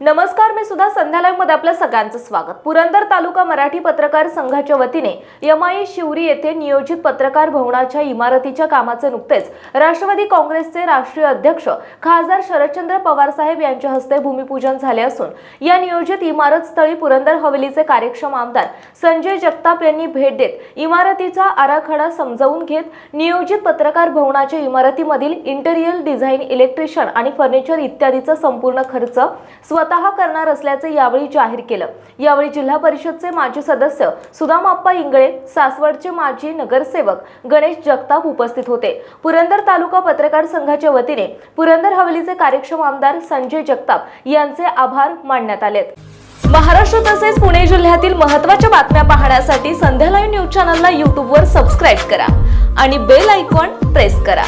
नमस्कार मी सुद्धा संध्या आपलं सगळ्यांचं स्वागत. पुरंदर तालुका मराठी पत्रकार संघाच्या वतीने यमाई शिवरी येथे नियोजित पत्रकार भवनाच्या इमारतीच्या कामाचे नुकतेच राष्ट्रवादी काँग्रेसचे राष्ट्रीय अध्यक्ष खासदार शरदचंद्र पवार साहेब यांच्या हस्ते भूमिपूजन झाले असून या नियोजित इमारत स्थळी पुरंदर हवेलीचे कार्यक्षम आमदार संजय जगताप यांनी भेट देत इमारतीचा आराखडा समजावून घेत नियोजित पत्रकार भवनाच्या इमारतीमधील इंटेरियर डिझाईन इलेक्ट्रिशियन आणि फर्निचर इत्यादीचा संपूर्ण खर्च स्वतः करणार असल्याचे यावेळी जाहीर केलं. यावेळी जिल्हा परिषदचे माजी सदस्य सुदाम आप्पा इंगळे सासवडचे माजी नगरसेवक गणेश जगताप उपस्थित होते. पुरंदर तालुका पत्रकार संघाच्या वतीने पुरंदर हवेलीचे कार्यक्षम आमदार संजय जगताप यांचे आभार मानण्यात आलेत. महाराष्ट्र तसेच पुणे जिल्ह्यातील महत्त्वाच्या बातम्या पाहण्यासाठी संध्या लाईव्ह न्यूज चॅनलला यूट्यूबवर सबस्क्राईब करा आणि बेल आयकॉन प्रेस करा.